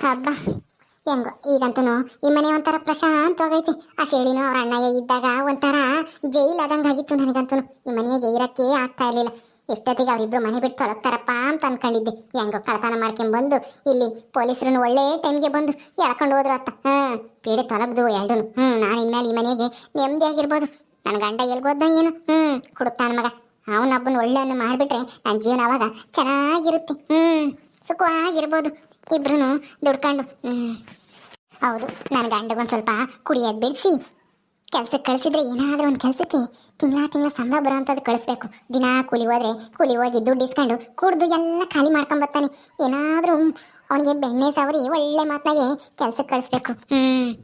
ಹಬ್ಬ. ಹೆಂಗೋ ಈಗಂತೂ ಈ ಮನೆ ಒಂಥರ ಪ್ರಶಾಂತವಾಗೈತಿ. ಆ ಸೇಳಿನೋ ಅವ್ರ ಅಣ್ಣಯ್ಯ ಇದ್ದಾಗ ಒಂಥರ ಜೈಲ್ ಆದಂಗಾಗಿತ್ತು ನನಗಂತೂ ಈ ಮನೆಗೆ ಇರಕ್ಕೆ ಆಗ್ತಾ ಇರಲಿಲ್ಲ. ಎಷ್ಟೊತ್ತಿಗೆ ಅವರಿಬ್ರು ಮನೆ ಬಿಟ್ಟು ತೊಲಗ್ತಾರಪ್ಪ ಅಂತ ಅನ್ಕೊಂಡಿದ್ದೆ. ಹೆಂಗೋ ಕಳತನ ಮಾಡ್ಕೊಂಡ್ ಬಂದು ಇಲ್ಲಿ ಪೊಲೀಸರು ಒಳ್ಳೆ ಟೈಮ್ಗೆ ಬಂದು ಎಳ್ಕೊಂಡು ಹೋದ್ರು ಅತ್ತ. ಹ್ಞೂ ಪೀಡೆ ತೊಲಗ್ದು ಎರಡೂ ಹ್ಞೂ ನಾನು ಇನ್ಮೇಲೆ ಈ ಮನೆಗೆ ನೆಮ್ಮದಿ ಆಗಿರ್ಬೋದು ನನ್ನ ಗಂಡ ಎಲ್ಗೋದ ಏನು. ಹ್ಞೂ ಕುಡುಕ್ತಾನ ಮಗ. ಅವನೊಬ್ಬನ ಒಳ್ಳೆಯನ್ನು ಮಾಡಿಬಿಟ್ರೆ ನನ್ನ ಜೀವನ ಅವಾಗ ಚೆನ್ನಾಗಿರುತ್ತೆ. ಹ್ಞೂ ಸುಖವಾಗಿರ್ಬೋದು. ಇಬ್ರು ದುಡ್ಕೊಂಡು ಹೌದು ನನ್ನ ಗಂಡಗೊಂದು ಸ್ವಲ್ಪ ಕುಡಿಯೋದು ಬಿಡಿಸಿ. ಕೆಲ್ಸಕ್ಕೆ ಕಳಿಸಿದ್ರೆ ಏನಾದರೂ ಒಂದು ಕೆಲಸಕ್ಕೆ. ತಿಂಗಳ ತಿಂಗಳ ಸಂಬಳ ಬರೋ ಅಂಥದ್ದು ಕಳಿಸ್ಬೇಕು. ದಿನ ಕೂಲಿ ಹೋದ್ರೆ, ಕೂಲಿ ಹೋಗಿ ದುಡ್ಡು ಇಸ್ಕೊಂಡು ಕುಡ್ದು ಎಲ್ಲ ಖಾಲಿ ಮಾಡ್ಕೊಂಡ್ ಬರ್ತಾನೆ. ಏನಾದರೂ ಅವನಿಗೆ ಬೆಣ್ಣೆ ಸವರಿ ಒಳ್ಳೆ ಮಾತಾಗೆ ಕೆಲ್ಸಕ್ಕೆ ಕಳಿಸ್ಬೇಕು. ಹ್ಮ್.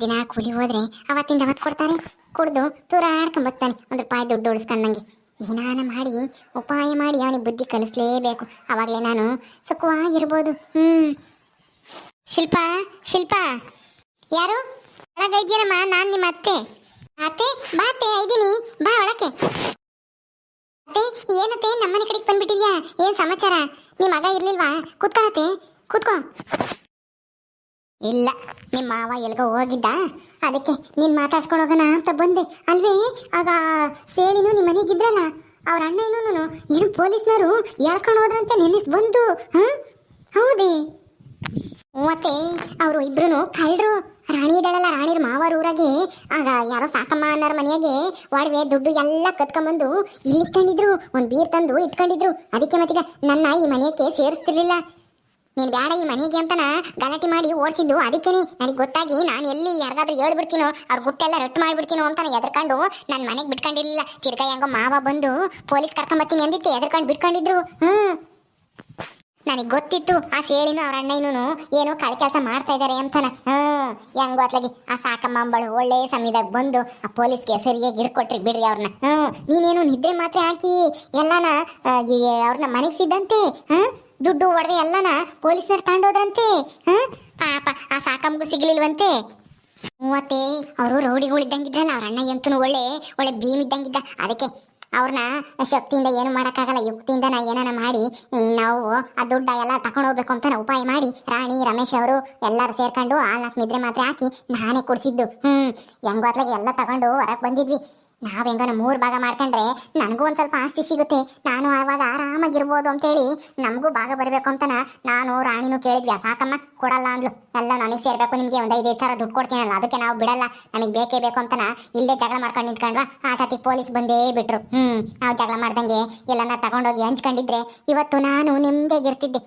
ದಿನ ಕೂಲಿ ಹೋದ್ರೆ ಅವತ್ತಿಂದ ಅವತ್ತು ಕೊಡ್ತಾರೆ ಕುಡ್ದು ತೂರಾಡ್ಕೊಂಡ್ ಬರ್ತಾನೆ. ಒಂದು ರೂಪಾಯಿ ದುಡ್ಡು ಉಳಿಸ್ಕೊಂಡಂಗೆ ಏನಾನ ಮಾಡಿ, ಉಪಾಯ ಮಾಡಿ ಅವನಿಗೆ ಬುದ್ಧಿ ಕಲಿಸ್ಲೇಬೇಕು. ಅವಾಗಲೇ ನಾನು ಸುಖವಾಗಿರ್ಬೋದು. ಹ್ಮ್. ಶಿಲ್ಪ ಶಿಲ್ಪ. ಯಾರು? ಒಳಗೈದ್ಯನಮ್ಮ? ನಾನು ನಿಮ್ಮ ಅತ್ತೆ. ಅತ್ತೆ? ಬಾ ಅತ್ತೆ ಇದ್ದೀನಿ ಬಾ ಒಳಕ್ಕೆ. ಅತ್ತೆ, ಏನತ್ತೆ? ನಮ್ಮನೆ ಕಡೆಗೆ ಬಂದ್ಬಿಟ್ಟಿದ್ಯಾ? ಏನು ಸಮಾಚಾರ? ನಿಮ್ಮ ಮಗ ಇರಲಿಲ್ವಾ? ಕೂತ್ಕೊಳತ್ತೆ. ಕೂತ್ಕೋ. ಇಲ್ಲ ನಿಮ್ಮ ಮಾವ ಎಲ್ಗೋ ಹೋಗಿದ್ದ? ಅದಕ್ಕೆ ನೀನ್ ಮಾತಾಡ್ಸ್ಕೊಂಡು ಹೋಗೋಣ ಅಂತ ಬಂದೆ. ಅಲ್ವೇ? ಆಗ ಸೇಳಿನೂ ನಿಮ್ಮ ಮನೆಗಿದ್ರಲ್ಲ, ಅವ್ರ ಅಣ್ಣ ಏನೂ ಏನು ಪೊಲೀಸ್ನವರು ಹೇಳ್ಕೊಂಡು ಹೋದ್ರಂತೆ ನೆನೆಸ್ ಬಂದು ಹೌದೇ? ಮತ್ತೆ ಅವರು ಇಬ್ರು ಕಳ್ಳರು. ರಾಣಿ ಇದ್ದಾಳಲ್ಲ, ರಾಣಿರ್ ಮಾವರ ಊರಾಗೆ. ಆಗ ಯಾರೋ ಸಾಕಮ್ಮ ಅನ್ನೋರ ಮನೆಯಾಗೆ ಒಡವೆ, ದುಡ್ಡು ಎಲ್ಲ ಕತ್ಕೊಂಬಂದು ಇಲ್ಲಿ ಇಟ್ಕೊಂಡಿದ್ರು, ಒಂದು ಬೀರ್ ತಂದು ಇಟ್ಕೊಂಡಿದ್ರು. ಅದಕ್ಕೆ ಮತ್ತೀಗ ನನ್ನ ಈ ಮನೆಗೆ ಸೇರಿಸ್ತಿರ್ಲಿಲ್ಲ. ನೀನ್ ಬೇಡ ಈ ಮನೆಗೆ ಅಂತನ ಗಲಾಟೆ ಮಾಡಿ ಓಡಿಸಿದ್ದು. ಅದಕ್ಕೇನೆ ನನಗೆ ಗೊತ್ತಾಗಿ ನಾನು ಎಲ್ಲಿ ಯಾರಿಗಾದ್ರೂ ಹೇಳ್ಬಿಡ್ತೀನೋ, ಅವ್ರ ಗುಟ್ಟೆಲ್ಲ ರಟ್ಟು ಮಾಡ್ಬಿಡ್ತೀನೋ ಅಂತ ಎದ್ರಕೊಂಡು ನನ್ನ ಮನೆಗೆ ಬಿಟ್ಕೊಂಡಿರಲಿಲ್ಲ. ತಿರ್ಗಾ ಹೆಂಗೋ ಮಾವ ಬಂದು ಪೊಲೀಸ್ ಕರ್ಕೊಂಬತ್ತೀನಿ ಅಂದಿಕ್ಕೆ ಎದ್ರಕೊಂಡು ಬಿಟ್ಕೊಂಡಿದ್ರು. ಹ್ಞೂ ನನಗೆ ಗೊತ್ತಿತ್ತು ಆ ಸೇಳಿನೂ ಅವ್ರ ಅಣ್ಣನೂ ಏನೋ ಕಳೆ ಕೆಲಸ ಮಾಡ್ತಾ ಇದ್ದಾರೆ ಅಂತನ. ಹ್ಮ್. ಹೆಂಗೋ ಅತ್ಲಾಗಿ ಆ ಸಾಕಮ್ಮ ಅಂಬಳು ಒಳ್ಳೆ ಸಮಯದಾಗ ಬಂದು ಆ ಪೊಲೀಸ್ಗೆ ಸರಿಯಾಗಿ ಹಿಡ್ಕೊಟ್ರಿ ಬಿಡ್ರಿ ಅವ್ರನ್ನ ಹ್ಮ್. ನೀನೇನು ನಿದ್ರೆ ಮಾತ್ರ ಹಾಕಿ ಎಲ್ಲಾನ ಅವ್ರನ್ನ ಮನೆಗೆ ಸಿದ್ದಂತೆ ಹ್ಮ್. ದುಡ್ಡು ಒಡವೆ ಎಲ್ಲನ ಪೊಲೀಸ್ನವ್ರು ತಗೊಂಡೋದ್ರಂತೆ ಪಾಪ, ಆ ಸಾಕಮ್ಗೂ ಸಿಗ್ಲಿಲ್ವಂತೆ. ಮೂವತ್ತೇ, ಅವರು ರೌಡಿಗಳು ಇದ್ದಂಗಿದ್ರಲ್ಲ ಅವ್ರ ಅಣ್ಣ ಎಂತೂ ಒಳ್ಳೆ ಒಳ್ಳೆ ಭೀಮ್ ಇದ್ದಂಗಿದ್ದ ಅದಕ್ಕೆ ಅವ್ರನ್ನ ಶಕ್ತಿಯಿಂದ ಏನು ಮಾಡೋಕ್ಕಾಗಲ್ಲ, ಯುಕ್ತಿಯಿಂದ ನಾ ಏನಾನ ಮಾಡಿ, ನಾವು ಆ ದುಡ್ಡ ಎಲ್ಲ ತಗೊಂಡು ಹೋಗ್ಬೇಕು ಅಂತ ಉಪಾಯ ಮಾಡಿ, ರಾಣಿ, ರಮೇಶ್ ಅವರು ಎಲ್ಲರೂ ಸೇರ್ಕೊಂಡು ಆ ನಾಲ್ಕು ನಿದ್ರೆ ಮಾತ್ರ ಹಾಕಿ ನಾನೇ ಕೊಡಿಸಿದ್ದು. ಹ್ಞೂ ಹೆಂಗೋ ಅತ್ಲಾಗೆ ಎಲ್ಲ ತಗೊಂಡು ಹೊರಗೆ ಬಂದಿದ್ವಿ. ನಾವ್ ಮೂರು ಭಾಗ ಮಾಡ್ಕೊಂಡ್ರೆ ನನಗೂ ಒಂದು ಸ್ವಲ್ಪ ಆಸ್ತಿ ಸಿಗುತ್ತೆ. ನಾನು ಆವಾಗ ಆರಾಮಾಗಿರ್ಬೋದು ಅಂತೇಳಿ ನಮಗೂ ಭಾಗ ಬರಬೇಕು ಅಂತನ ನಾನು ರಾಣಿನೂ ಕೇಳಿದ್ವಿ ಸಾಕಮ್ಮ, ಕೊಡಲ್ಲ ಅಂದ್ಲು. ಎಲ್ಲ ನನಗೆ ಸೇರಬೇಕು, ನಿಮಗೆ ಒಂದ್ ಐದೈದು ಸಾವಿರ ದುಡ್ಡು ಕೊಡ್ತೀನಲ್ಲ ಅದಕ್ಕೆ ನಾವು ಬಿಡಲ್ಲ. ನಮಗೆ ಬೇಕೇ ಬೇಕು ಅಂತನ ಇಲ್ಲೇ ಜಗಳ ಮಾಡ್ಕೊಂಡು ನಿಂತ್ಕೊಂಡ್ವಾ ಆಟತಿ ಪೊಲೀಸ್ ಬಂದೇ ಬಿಟ್ರು. ಹ್ಮ್, ನಾವು ಜಗಳ ಮಾಡ್ದಂಗೆ ಎಲ್ಲನ ತಗೊಂಡೋಗಿ ಹಂಚ್ಕೊಂಡಿದ್ರೆ ಇವತ್ತು ನಾನು ನಿಮ್ದೇಗಿರ್ತಿದ್ದೆ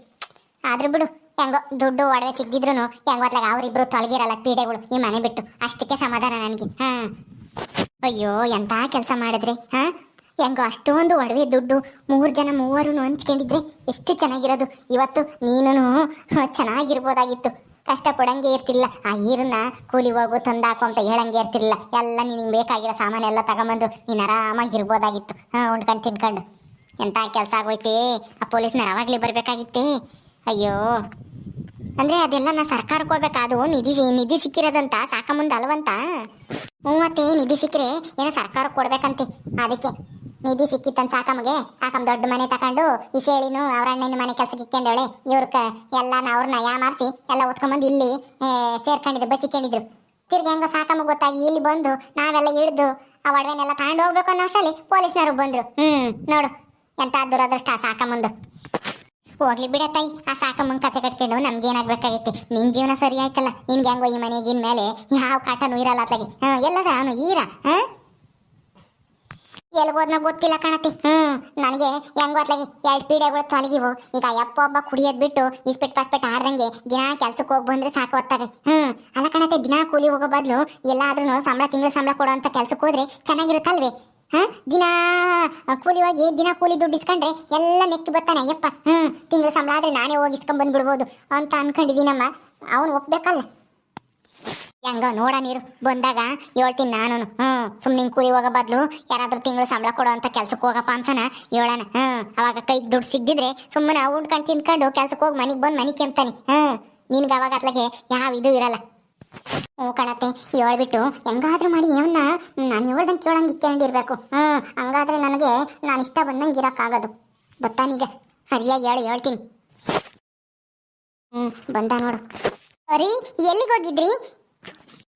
ಆದ್ರೂ ಬಿಡು, ಹೆಂಗೋ ದುಡ್ಡು ಒಡವೆ ಸಿಕ್ಕಿದ್ರು ಹೆಂಗೋ ಅವ್ರಿಬ್ರು ಅವರಿಬ್ರು ತೊಳಗಿರಲ್ಲ ಪೀಡೆಗಳು ಈ ಮನೆ ಬಿಟ್ಟು. ಅಷ್ಟಕ್ಕೆ ಸಮಾಧಾನ ನನಗೆ. ಹಾ ಅಯ್ಯೋ, ಎಂತ ಕೆಲಸ ಮಾಡಿದ್ರಿ, ಹಾ? ಹೆಂಗೋ ಅಷ್ಟೊಂದು ಒಡವೆ ದುಡ್ಡು, ಮೂರು ಜನ ಮೂವರು ಹಂಚ್ಕೊಂಡಿದ್ರೆ ಎಷ್ಟು ಚೆನ್ನಾಗಿರೋದು. ಇವತ್ತು ನೀನು ಚೆನ್ನಾಗಿರ್ಬೋದಾಗಿತ್ತು. ಕಷ್ಟ ಪಡಂಗೆ ಇರ್ತಿಲ್ಲ. ಆ ನೀರನ್ನ ಕೂಲಿ ಹೋಗು, ತಂದಾಕು ಅಂತ ಹೇಳಂಗೆ ಇರ್ತಿಲ್ಲ ಎಲ್ಲ ನಿನಗೆ ಬೇಕಾಗಿರೋ ಸಾಮಾನೆಲ್ಲ ತಗೊಂಬಂದು ನೀನು ಆರಾಮಾಗಿರ್ಬೋದಾಗಿತ್ತು. ಹಾ ಉಂಡ್ಕೊಂಡು ತಿನ್ಕೊಂಡು. ಎಂತ ಕೆಲಸ ಆಗೋಯ್ತೆ? ಆ ಪೊಲೀಸ್ನ ಯಾವಾಗಲೇ ಬರಬೇಕಾಗಿತ್ತೇ? ಅಯ್ಯೋ. ಅಂದ್ರೆ ಅದೆಲ್ಲ ನಾ ಸರ್ಕಾರಕ್ಕೆ ಹೋಗ್ಬೇಕಾ? ಅದು ನಿಧಿ ನಿಧಿ ಸಿಕ್ಕಿರೋದಂತ, ಸಾಕ ಮುಂದೆ ಅಲ್ವಂತ? ಮತ್ತೆ ನಿಧಿ ಸಿಕ್ಕರೆ ಏನೋ ಸರ್ಕಾರಕ್ಕೆ ಕೊಡ್ಬೇಕಂತೆ. ಅದಕ್ಕೆ ನಿಧಿ ಸಿಕ್ಕಿತ್ತಂತ ಸಾಕಮ್ಮಗೆ ಸಾಕಮ್ ದೊಡ್ಡ ಮನೆ ತಕೊಂಡು ಈ ಸೇಳಿನು ಅವ್ರ ಅಣ್ಣನ ಮನೆ ಕೆಲ್ಸಕ್ಕೆ ಇಕ್ಕೊಂಡವಳೆ. ಇವ್ರಕ ಎಲ್ಲ ಅವ್ರನ್ನ ಯಾಮಾರಿಸಿ ಎಲ್ಲ ಓದ್ಕೊಂಬಂದು ಇಲ್ಲಿ ಸೇರ್ಕೊಂಡಿದ್ರು ಬಚ್ಚಿಕೊಂಡಿದ್ರು ತಿರ್ಗಿ ಹೆಂಗ ಸಾಕಮ್ಮ ಗೊತ್ತಾಗಿ ಇಲ್ಲಿ ಬಂದು ನಾವೆಲ್ಲ ಹಿಡ್ದು ಆ ಒಡವೆನೆಲ್ಲ ತಗೊಂಡು ಹೋಗ್ಬೇಕು ಅನ್ನೋ ಅಷ್ಟರಲ್ಲಿ ಪೊಲೀಸ್ನವರು ಬಂದ್ರು. ಹ್ಮ್, ನೋಡು ಎಂತ ದುರದೃಷ್ಟ ಸಾಕಮ್ಮಂದು ಹೋಗ್ಲಿ ಬಿಡ ತಾಯಿ. ಆ ಸಾಕಮ್ಮನ ಕತೆ ಕಟ್ಕೊಂಡು ನಮ್ಗೆ ಏನಾಗ್ಬೇಕಾಗಿತ್ತು ನಿನ್ ಜೀವನ ಸರಿ ಆಯ್ತಲ್ಲ. ನಿನ್ಗೆ ಹೆಂಗೋ ಈ ಮನೆಗಿನ ಮೇಲೆ ಯಾವ ಕಾಟನೂ ಇರಲ್ಲ ಅತ್ಲಾಗೆ ಹಾ, ಎಲ್ಲದ? ಅವನು ಈರ. ಹಾ? ಗೊತ್ತಿಲ್ಲ ಕಾಣತಿ. ಹ್ಮ್ ನನಗೆ ಹೆಂಗ್ ಗೊತ್ತಾಗಿ ಎರಡು ಪೀಡೆಗಳು ತೊಲಗಿವು. ಈಗ ಯಪ್ಪ ಒಬ್ಬ ಕುಡಿಯೋದ್ ಬಿಟ್ಟು ಇಸ್ಪೆಟ್ ಪಾಸ್ಪೆಟ್ ಆಡ್ದಂಗೆ ದಿನಾ ಕೆಲ್ಸಕ್ಕೆ ಹೋಗಿ ಬಂದ್ರೆ ಸಾಕು ಹೊತ್ತಾಗೆ ಹ್ಮ್ ಅಲ್ಲ ಕಣತೆ, ದಿನಾ ಕೂಲಿ ಹೋಗೋ ಬದಲು ಎಲ್ಲಾದ್ರೂ ಸಂಬಳ, ತಿಂಗಳ ಸಂಬಳ ಕೊಡೋ ಅಂತ ಕೆಲ್ಸಕ್ಕೆ ಹೋದ್ರೆ ಚೆನ್ನಾಗಿರುತ್ತಲ್ವೇ? ಹಾ? ದಿನ ಕೂಲಿ ಹೋಗಿ ದಿನ ಕೂಲಿ ದುಡ್ಡು ಇಸ್ಕೊಂಡ್ರೆ ಎಲ್ಲ ನೆಕ್ಕಿ ಬರ್ತಾನೆ ಅಯ್ಯಪ್ಪ ಹ್ಮ್, ತಿಂಗಳ ಸಂಬಳ ಆದ್ರೆ ನಾನೇ ಹೋಗಿ ಇಸ್ಕೊಂಡ್ ಬಂದ್ಬಿಡ್ಬೋದು ಅಂತ ಅನ್ಕೊಂಡಿದ್ದೀನಮ್ಮ. ಅವನು ಒಪ್ಬೇಕಲ್ಲ? ಹೆಂಗ, ನೋಡ ನೀರು, ಬಂದಾಗ ಹೇಳ್ತೀನಿ ನಾನು ಹ್ಞೂ ಸುಮ್ಮನೆ ಕೂಲಿ ಹೋಗೋ ಬದಲು ಯಾರಾದರೂ ತಿಂಗಳು ಸಂಬಳ ಕೊಡೋ ಅಂತ ಕೆಲ್ಸಕ್ಕೆ ಹೋಗಪ್ಪ ಅಂತನ ಹೇಳೋಣ. ಹ್ಞೂ ಅವಾಗ ಕೈಗೆ ದುಡ್ಡು ಸಿಗ್ದಿದ್ರೆ ಸುಮ್ಮನೆ ಉಂಡ್ಕೊಂಡು ತಿನ್ಕೊಂಡು ಕೆಲ್ಸಕ್ಕೆ ಹೋಗಿ ಮನೆಗೆ ಬಂದು ಮನೆ ಕೆಮ್ತಾನೆ. ಹ್ಞೂ ನಿನ್ಗೆ ಅವಾಗ ಅತ್ಲಾಗೆ ಯಾವ ಇದು ಇರಲ್ಲ. ಹ್ಞೂ ಕಣತೆ ಹೇಳ್ಬಿಟ್ಟು ಹೆಂಗಾದ್ರೂ ಮಾಡಿ ಇವನ್ನ ನಾನು ಹೇಳ್ದಂಗೆ ಕೇಳಂಗೆ ಇಕ್ಕೊಂಡಿರ್ಬೇಕು ಹ್ಞೂ, ಹಂಗಾದ್ರೆ ನನಗೆ ನಾನು ಇಷ್ಟ ಬಂದಂಗೆ ಇರೋಕ್ಕಾಗೋದು. ಗೊತ್ತಾನೀಗ ಸರಿಯಾಗಿ ಹೇಳಿ, ಹೇಳ್ತೀನಿ. ಹ್ಞೂ ಬಂದ ನೋಡು. ಸರಿ ಎಲ್ಲಿಗೆ ಹೋಗಿದ್ರಿ?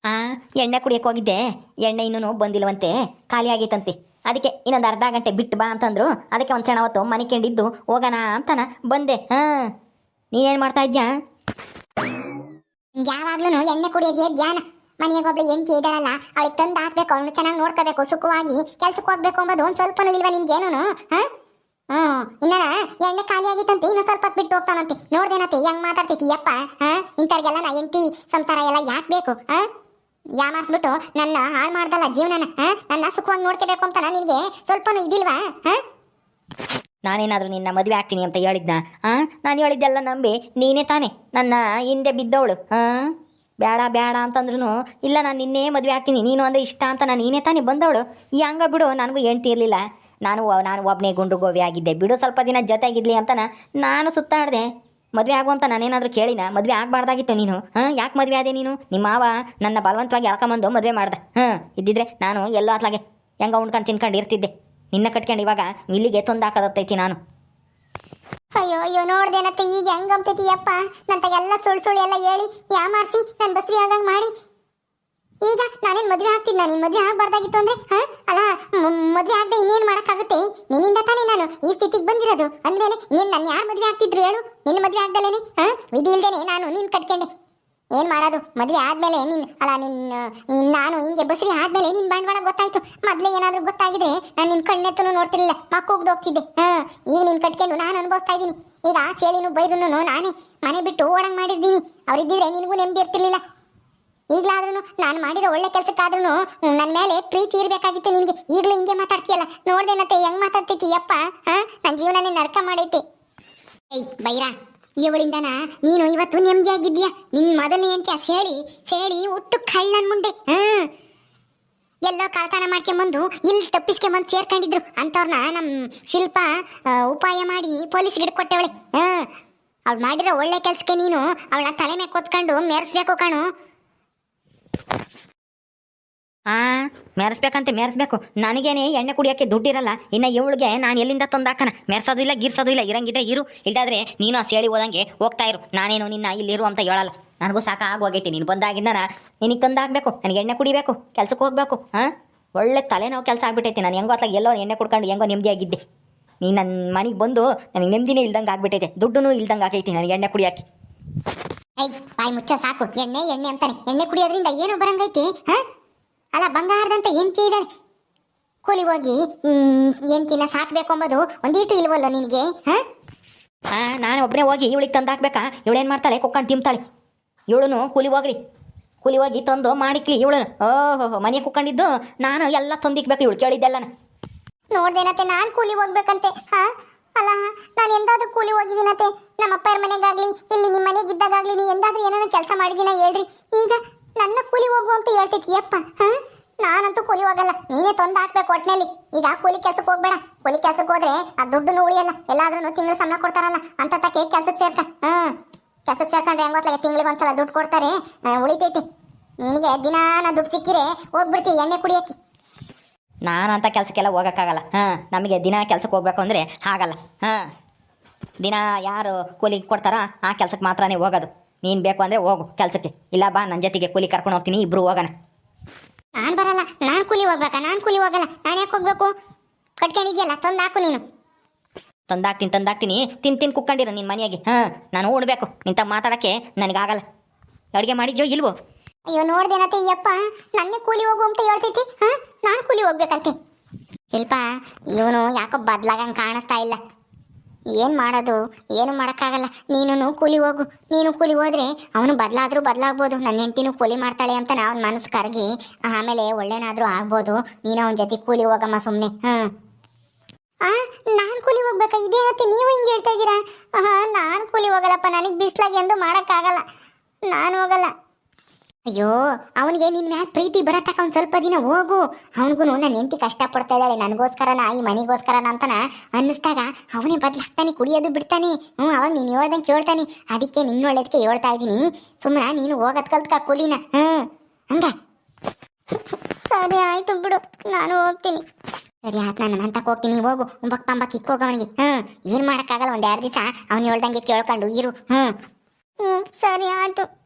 ಆ, ಎಣ್ಣೆ ಕುಡಿಯಕ್ಕೆ ಹೋಗಿದ್ದೆ. ಎಣ್ಣೆ ಇನ್ನೂ ಬಂದಿಲ್ವಂತೆ ಖಾಲಿ ಆಗೈತಂತೆ. ಅದಕ್ಕೆ ಇನ್ನೊಂದು ಅರ್ಧ ಗಂಟೆ ಬಿಟ್ಟು ಬಾ ಅಂತಂದ್ರು. ಅದಕ್ಕೆ ಒಂದು ಕ್ಷಣ ಹೊತ್ತು ಮನೆ ಕಂಡಿದ್ದು ಹೋಗೋಣ ಅಂತಾನ ಬಂದೆ. ಹಾಂ, ನೀನೇನು ಮಾಡ್ತಾ ಇದ್ಯಾ? ಯಾವಾಗ್ಲೂ ಎಣ್ಣೆ ಕುಡಿಯೋದೇ ಧ್ಯಾನ. ಮನೆಯಾಗ ಒಬ್ಳು ಹೆಂಡತಿ ಇದ್ದಾಳಲ್ಲ, ಅವಳಿಗೆ ತಂದು ಹಾಕ್ಬೇಕು ಅವಳು ಚೆನ್ನಾಗಿ ನೋಡ್ಕೋಬೇಕು, ಸುಖವಾಗಿ ಕೆಲ್ಸಕ್ಕೆ ಹೋಗ್ಬೇಕು ಅಂಬೋದು ಒಂದು ಸ್ವಲ್ಪ ಇಲ್ವಾ ನಿಮ್ಗೇನು ಹಾ? ಹ್ಮ್ ಇನ್ನ ಎಣ್ಣೆ ಖಾಲಿ ಆಗಿತ್ತಂತೆ, ಇನ್ನೊಂದು ಸ್ವಲ್ಪ ಬಿಟ್ಟು ಹೋಗ್ತಾನಂತೆ. ನೋಡ್ದೇನತ್ತೆ ಹೆಂಗ್ ಮಾತಾಡ್ತೈತಿ ಯಪ್ಪ, ಹಾ? ಇಂಥವ್ರಿಗೆಲ್ಲ ನಾ ಹೆಂಡತಿ ಸಂಸಾರ ಎಲ್ಲ ಯಾಕೆ ಬೇಕು ಯಾಮಾರಿಸ್ಬಿಟ್ಟು ನನ್ನ ಹಾಳು ಮಾಡ್ದಲ್ಲ ಜೀವನನ, ಹಾ? ನನ್ನ ಸುಖವಾಗಿ ನೋಡ್ಕೋಬೇಕು ಅಂತ ನಿನಗೆ? ಸ್ವಲ್ಪನೂ ಇದಿಲ್ವಾ, ಹಾ? ನಾನೇನಾದರೂ ನಿನ್ನ ಮದುವೆ ಆಗ್ತೀನಿ ಅಂತ ಹೇಳಿದ್ನ? ಹಾಂ ನಾನು ಹೇಳಿದ್ದೆಲ್ಲ ನಂಬಿ ನೀನೇ ತಾನೇ. ನನ್ನ ಹಿಂದೆ ಬಿದ್ದವಳು. ಹಾಂ ಬೇಡ ಬೇಡ ಅಂತಂದ್ರೂ ಇಲ್ಲ, ನಾನು ನಿನ್ನೇ ಮದುವೆ ಆಗ್ತೀನಿ. ನೀನು ಅಂದರೆ ಇಷ್ಟ ಅಂತ ನಾನು ನೀನೇ ತಾನೇ ಬಂದವಳು. ಈ ಹಂಗ ಬಿಡು, ನನಗೂ ಹೆಂಡ್ತಿ ಇರಲಿಲ್ಲ. ನಾನು ನಾನು ಒಬ್ಬನೇ ಗುಂಡು ಗೋವಿ ಆಗಿದ್ದೆ. ಬಿಡು, ಸ್ವಲ್ಪ ದಿನ ಜೊತೆಗಿರ್ಲಿ ಅಂತ ನಾನು ಸುತ್ತಾಡಿದೆ. ಮದುವೆ ಆಗುವಂತ ನಾನೇನಾದರೂ ಕೇಳಿನ? ಮದುವೆ ಆಗಬಾರ್ದಾಗಿತ್ತು ನೀನು. ಹಾಂ ಯಾಕೆ ಮದುವೆ ಆದೆ ನೀನು? ನಿಮ್ಮ ಮಾವ ನನ್ನ ಬಲವಂತವಾಗಿ ಎಳ್ಕೊಂಬಂದು ಮದುವೆ ಮಾಡ್ದೆ. ಹಾಂ, ಇದ್ದಿದ್ರೆ ನಾನು ಎಲ್ಲೋ ಅತ್ಲಾಗೆ ಹೆಂಗ ಉಣ್ಕೊಂಡು ತಿನ್ಕೊಂಡು ಇರ್ತಿದ್ದೆ. ನಿನ್ನ ಕಟ್ಕೊಂಡು ಇವಾಗ ಇಲ್ಲಿಗೆ ತಂದಾಕದತ್ತೈತಿ ನಾನು. ಅಯ್ಯೋ ಅಯ್ಯೋ ನೋಡ್ದೇನತ್ತೆ ಈಗ ಹೆಂಗ್ ಅಂಬ್ತೈತಿ ಯಪ್ಪ? ನಂತಾಗೆಲ್ಲ ಸುಳ್ಳು ಸುಳ್ಳು ಎಲ್ಲ ಹೇಳಿ ಯಾಮಾರ್ಸಿ ನನ್ ಬಸ್ರಿ ಆಗಂಗ್ ಮಾಡಿ. ಈಗ ನಾನೇನ್ ಮದ್ವೆ ಆಗ್ತಿದ್ದ ನಾನು ಮದ್ವೆ ಆಗ್ಬಾರ್ದಾಗಿತ್ತು ಅಂದ್ರೆ, ಹಾ? ಅಲ್ಲ ಮದುವೆ ಆಗದೆ ಇನ್ನೇನ್ ಮಾಡಕ್ಕಾಗುತ್ತೆ? ನಿನ್ನಿಂದ ತಾನೇ ನಾನು ಈ ಸ್ಥಿತಿಗೆ ಬಂದಿರೋದು. ಅಂದ್ರೇನೆ ನೀನ್ ನನ್ನ ಯಾರು ಮದ್ವೆ ಆಗ್ತಿದ್ರು ಹೇಳು? ನಿನ್ನ ಮದ್ವೆ ಆಗ್ದಲೇನೆ ಹಾ? ವಿಧಿ ಇಲ್ದೇನೆ ನಾನು ನೀನ್ ಕಟ್ಕೊಂಡೆ. ಏನ್ ಮಾಡೋದು? ಮದ್ವೆ ಆದ್ಮೇಲೆ ನಿನ್, ಅಲ್ಲ ನಿನ್ನ ನಿನ್ ಹಿಂಗೆ ಬಸ್ರಿ ಆದ್ಮೇಲೆ ನಿನ್ ಬಂಡವಾಳ ಗೊತ್ತಾಯ್ತು. ಮೊದ್ಲೇ ಏನಾದ್ರು ಗೊತ್ತಾಗಿದೆ ನಾನು ನಿನ್ ಕಣ್ಣೆತ್ತನು ನೋಡ್ತಿರ್ಲಿಲ್ಲ. ಮಕ್ಕೋಗ್ದು ಹೋಗ್ತಿದ್ದೆ. ಹಾ, ಈಗ ನಿನ್ ಕಟ್ಕೊಂಡು ನಾನು ಅನುಭವಿಸ್ತಾ ಇದ್ದೀನಿ. ಈಗ ಚೇಳಿನು ಬೈರುನು ನಾನೇ ಮನೆ ಬಿಟ್ಟು ಓಡಂಗ್ ಮಾಡಿದ್ದೀನಿ ಅವರಿದ್ದಿದ್ರೆ ನಿನಗೂ ನೆಮ್ಮದಿ ಇರ್ತಿರ್ಲಿಲ್ಲ. ಈಗಲಾದ್ರೂ ನಾನು ಮಾಡಿರೋ ಒಳ್ಳೆ ಕೆಲಸಕ್ಕಾದ್ರೂ ನನ್ನ ಮೇಲೆ ಪ್ರೀತಿ ಇರಬೇಕಾಗಿತ್ತು ನಿನಗೆ. ಈಗಲೂ ಹಿಂಗೆ ಮಾತಾಡ್ತೀಯಲ್ಲ? ನೋಡ್ದೇನತ್ತೆ ಹೆಂಗ್ ಮಾತಾಡ್ತೈತಿ ಯಪ್ಪ ಹಾಂ ನನ್ನ ಜೀವನನೇ ನರಕ ಮಾಡೈತಿ. ಏಯ್, ಬೈರಾ? ಇವಳಿಂದನ? ನೀನು ಇವತ್ತು ನೆಮ್ಮದಿಯಾಗಿದ್ಯಾ ನಿನ್ನ ಮೊದಲನೇ ಅಂತ ಸೇಳಿ ಸೇಳಿ ಒಟ್ಟು ಕಳ್ಳನ್ ಮುಂದೆ. ಹ್ಞೂ ಎಲ್ಲೋ ಕಳ್ತನ ಮಾಡ್ಕೊಂಬಂದು ಇಲ್ಲಿ ತಪ್ಪಿಸ್ಕೊಂಬಂದು ಸೇರ್ಕೊಂಡಿದ್ರು. ಅಂಥವ್ರನ್ನ ನಮ್ಮ ಶಿಲ್ಪ ಉಪಾಯ ಮಾಡಿ ಪೊಲೀಸ್ಗೆ ಹಿಡ್ಕೊಟ್ಟವಳೆ ಹ್ಞೂ ಅವ್ಳು ಮಾಡಿರೋ ಒಳ್ಳೆ ಕೆಲಸಕ್ಕೆ ನೀನು ಅವಳ ತಲೆ ಮೇಲೆ ಕೂತ್ಕೊಂಡು ಮೆರೆಸ್ಬೇಕು ಕಣು. ಹಾಂ ಮೆರೆಸ್ಬೇಕಂತೆ, ಮೆರೆಸ್ಬೇಕು. ನನಗೇನೆ ಎಣ್ಣೆ ಕುಡಿಯೋಕ್ಕೆ ದುಡ್ಡಿರಲ್ಲ, ಇನ್ನು ಇವಳಿಗೆ ನಾನು ಎಲ್ಲಿಂದ ತಂದಾಕನ? ಮೆರೆಸೋದು ಇಲ್ಲ, ಗಿರ್ಸೋದು ಇಲ್ಲ, ಇರಂಗಿದ್ರೆ ಇರು. ಇಲ್ಲದ್ರೆ ನೀನು ಆ ಸೇಳಿ ಹೋದಂಗೆ ಹೋಗ್ತಾ ಇರು. ನಾನೇನು ನಿನ್ನ ಇಲ್ಲಿರು ಅಂತ ಹೇಳಲ್ಲ. ನನಗೂ ಸಾಕ ಆಗೋಗೈತಿ ನೀನು ಬಂದಾಗಿಂದ ನಿನಗೆ ತಂದಾಗಬೇಕು. ನನಗೆ ಎಣ್ಣೆ ಕುಡಿಬೇಕು, ಕೆಲ್ಸಕ್ಕೆ ಹೋಗಬೇಕು ಹಾಂ ಒಳ್ಳೆ ತಲೆನೋವು ಕೆಲಸ ಆಗ್ಬಿಟ್ಟೈತಿ. ನಾನು ಹೆಂಗೋ ಅತ್ಲಾಗ ಎಲ್ಲೋ ಎಣ್ಣೆ ಕುಡ್ಕೊಂಡು ಹೆಂಗೋ ನೆಮ್ಮದಿಯಾಗಿದ್ದೆ ನೀನು ನನ್ನ ಮನೆಗೆ ಬಂದು ನನಗೆ ನೆಮ್ಮದಿನೇ ಇಲ್ದಂಗೆ ಆಗ್ಬಿಟ್ಟೈತೆ. ದುಡ್ಡು ಇಲ್ದಂಗೆ ಆಗೈತಿ ನನಗೆ ಎಣ್ಣೆ ಕುಡಿಯೋಕ್ಕೆ. ಐ ಬಾಯಿ ಮುಚ್ಚ ಸಾಕು. ಎಣ್ಣೆ ಎಣ್ಣೆ ಅಂತಾನೆ. ಎಣ್ಣೆ ಕುಡಿಯೋದ್ರಿಂದ ಏನು ಬರಂಗೈತಿ, ಹಾ? ಅಲ್ಲ ಬಂಗಾರದಂತ ಹೆಂಡತಿ ಇದ್ದಾಳೆ ಕೂಲಿ ಹೋಗಿ ಹೆಂಡತಿನ ಸಾಕ್ಬೇಕು ಅಂಬೋದು ಒಂದೀಟು ಇಲ್ವಲ್ಲ ನಿನಗೆ ಹಾ? ಆ ನಾನು ಒಬ್ಬನೇ ಹೋಗಿ ಇವಳಿಗೆ ತಂದು ಹಾಕ್ಬೇಕಾ? ಇವಳೇನು ಮಾಡ್ತಾಳೆ? ಕುಕ್ಕಂಡು ತಿಂತಾಳೆ ಇವಳು ಕೂಲಿ ಹೋಗ್ರಿ. ಕೂಲಿ ಹೋಗಿ ತಂದು ಮಾಡಿಕ್ಲಿ ಇವಳು. ಓಹೋ ಮನೆ ಕುಕ್ಕಂಡಿದ್ದು ನಾನು ಎಲ್ಲ ತಂದಿಕ್ಬೇಕು ಇವಳು ಕೇಳಿದ್ದೆಲ್ಲ ನೋಡ್ದೇನತ್ತೆ ನಾನು ಕೂಲಿ ಹೋಗ್ಬೇಕಂತೆ ಹಾ? ಅಲ್ಲ ನಾನು ಎಂದಾದ್ರೂ ಕೂಲಿ ಹೋಗಿದ್ದೀನತ್ತೆ ನಮ್ಮ ಅಪ್ಪರ ಮನೆಗಾಗ್ಲಿ ಇಲ್ಲಿ ನಿಮ್ಮ ಮನೆಗೆ ಇದ್ದಾಗಲಿ ನೀ ಎಂದಾದ್ರೂ ಏನಾದ್ರು ಕೆಲಸ ಮಾಡಿದ್ದೀನ ಹೇಳ್ರಿ. ಈಗ ನನ್ನ ಕೂಲಿ ಹೋಗು ಅಂತ ಹೇಳ್ತೈತಿ ಯಪ್ಪ ಹಾ? ನಾನಂತೂ ಕೂಲಿ ಹೋಗಲ್ಲ. ನೀನೇ ತಂದು ಹಾಕ್ಬೇಕು ಒಟ್ಟಿನಲ್ಲಿ ಈಗ ಕೂಲಿ ಕೆಲ್ಸಕ್ಕೆ ಹೋಗ್ಬೇಡ. ಕೂಲಿ ಕೆಲ್ಸಕ್ಕೆ ಹೋದ್ರೆ ಆ ದುಡ್ಡು ಉಳಿಯಲ್ಲ. ಎಲ್ಲಾದ್ರೂ ತಿಂಗಳು ಸಂಬಳ ಕೊಡ್ತಾರಲ್ಲ. ಅಂತ ತಕ್ಕೆ ಕೆಲ್ಸಕ್ಕೆ ಸೇರ್ಕ. ಹ್ಮ್. ಕೆಲ್ಸಕ್ಕೆ ಸೇರ್ಕೊಂಡ್ರೆ ಹೆಂಗೋತ್ಲಾಗೆ ತಿಂಗಳಿಗೆ ಒಂದ್ಸಲ ದುಡ್ಡು ಕೊಡ್ತಾರೆ. ಉಳಿತೈತಿ. ನಿನಗೆ ದಿನಾನ ದುಡ್ಡು ಸಿಕ್ಕಿರೆ ಹೋಗ್ಬಿಡ್ತಿ ಎಣ್ಣೆ ಕುಡಿಯಕ್ಕೆ. ನಾನಂತ ಕೆಲಸಕ್ಕೆಲ್ಲ ಹೋಗೋಕ್ಕಾಗಲ್ಲ. ಹಾಂ, ನಮಗೆ ದಿನ ಕೆಲಸಕ್ಕೆ ಹೋಗ್ಬೇಕು ಅಂದರೆ ಆಗಲ್ಲ ಹಾಂ. ದಿನ ಯಾರು ಕೂಲಿ ಕೊಡ್ತಾರ ಆ ಕೆಲಸಕ್ಕೆ ಮಾತ್ರನೇ ಹೋಗೋದು. ನೀನು ಬೇಕು ಅಂದರೆ ಹೋಗು ಕೆಲಸಕ್ಕೆ. ಇಲ್ಲ ಬಾ ನನ್ನ ಜೊತೆಗೆ ಕೂಲಿ ಕರ್ಕೊಂಡು ಹೋಗ್ತೀನಿ ಇಬ್ಬರು ಹೋಗೋಣ. ನಾನ್ ಬರಲ್ಲ. ನಾನ್ ಕೂಲಿ ಹೋಗ್ಬೇಕ? ನಾನ್ ಕೂಲಿ ಹೋಗಲ್ಲ. ನಾನು ಯಾಕೆ ಹೋಗ್ಬೇಕು? ಕಟ್ಕೊಂಡಿದ್ಯಲ್ಲ ತಂದು ಹಾಕು ನೀನು. ತಂದಾಕ್ತೀನಿ ತಂದಾಕ್ತೀನಿ ತಿನ್ ತಿನ್ ಕುಕ್ಕೊಂಡಿರು ನಿನ್ನ ಮನೆಯಾಗಿ ಹಾಂ ನಾನು ಉಣ್ಬೇಕು ನಿಂತ ಮಾತಾಡೋಕ್ಕೆ ನನಗಾಗಲ್ಲ ಅಡುಗೆ ಮಾಡಿದ್ಯೋ ಇಲ್ವೋ? ಅಯ್ಯೋ ನೋಡ್ದೇನತ್ತೆ ಅಯ್ಯಪ್ಪ ನನ್ನೇ ಕೂಲಿ ಹೋಗು ಅಂತ ಹೇಳ್ತೈತಿ ಹಾ ನಾನ್ ಕೂಲಿ ಹೋಗ್ಬೇಕಂತೆ. ಶಿಲ್ಪ ಇವನು ಯಾಕೋ ಬದ್ಲಾಗಂಗ್ ಕಾಣಿಸ್ತಾ ಇಲ್ಲ. ಏನ್ ಮಾಡೋದು? ಏನು ಮಾಡೋಕ್ಕಾಗಲ್ಲ. ನೀನು ಕೂಲಿ ಹೋಗು. ನೀನು ಕೂಲಿ ಹೋದ್ರೆ ಅವನು ಬದಲಾದರೂ ಬದಲಾಗ್ಬೋದು. ನನ್ನ ಹೆಂಡತಿನೂ ಕೂಲಿ ಮಾಡ್ತಾಳೆ ಅಂತ ಅವ್ನ ಮನಸ್ಸು ಕರಗಿ ಆಮೇಲೆ ಒಳ್ಳೇನಾದ್ರೂ ಆಗ್ಬೋದು. ನೀನು ಅವನ ಜೊತೆ ಕೂಲಿ ಹೋಗಮ್ಮ ಸುಮ್ಮನೆ ಹಾಂ. ಆ, ನಾನ್ ಕೂಲಿ ಹೋಗ್ಬೇಕಾ? ಇದೇನತ್ತೆ? ನೀವು ಹಿಂಗೆ ಹೇಳ್ತಾ ಇದ್ದೀರಾ? ನಾನು ಕೂಲಿ ಹೋಗಲ್ಲಪ್ಪ. ನನಗೆ ಬಿಸ್ಲಾಗಿ ಎಂದು ಮಾಡೋಕ್ಕಾಗಲ್ಲ. ನಾನು ಹೋಗಲ್ಲ. ಅಯ್ಯೋ, ಅವನಿಗೆ ನಿನ್ನ ಮ್ಯಾಟ್ ಪ್ರೀತಿ ಬರತ್ತಕ್ಕ ಒಂದ್ ಸ್ವಲ್ಪ ದಿನ ಹೋಗು. ಅವನಿಗೂ ನನ್ನ ಹೆಂಡತಿ ಕಷ್ಟಪಡ್ತಾ ಇದ್ದಾಳೆ, ನನಗೋಸ್ಕರನ, ಈ ಮನೆಗೋಸ್ಕರನ ಅಂತನ ಅನ್ನಿಸ್ದಾಗ ಅವನೇ ಬದಲಾಗ್ತಾನೆ ಕುಡಿಯೋದು ಬಿಡ್ತಾನೆ. ಹ್ಞೂ ಅವಾಗ ನೀನು ಹೇಳ್ದಂಗೆ ಕೇಳ್ತಾನೆ. ಅದಕ್ಕೆ ನಿನ್ನ ಒಳ್ಳೇದಕ್ಕೆ ಹೇಳ್ತಾ ಇದ್ದೀನಿ. ಸುಮ್ಮನೆ ನೀನು ಹೋಗೋದ್ ಕಲ್ತ್ಕ ಕೂಲಿನ. ಹ್ಞೂ ಹಂಗ? ಸರಿ, ಆಯ್ತು ಬಿಡು. ನಾನು ಹೋಗ್ತೀನಿ. ಸರಿ ಆಯ್ತು ನಾನು ಮಂತಕ್ಕೆ ಹೋಗ್ತೀನಿ. ಹೋಗು. ಒಂಬಕ್ ಪಂಬಕ್ ಇಕ್ಕೋಗ ಅವನಿಗೆ. ಹ್ಞೂ ಏನು ಮಾಡೋಕ್ಕಾಗಲ್ಲ, ಒಂದು ಎರಡು ದಿವಸ ಅವ್ನು ಹೇಳ್ದಂಗೆ ಕೇಳ್ಕೊಂಡು ಇರು. ಹ್ಞೂ ಹ್ಞೂ ಸರಿ, ಆಯ್ತು.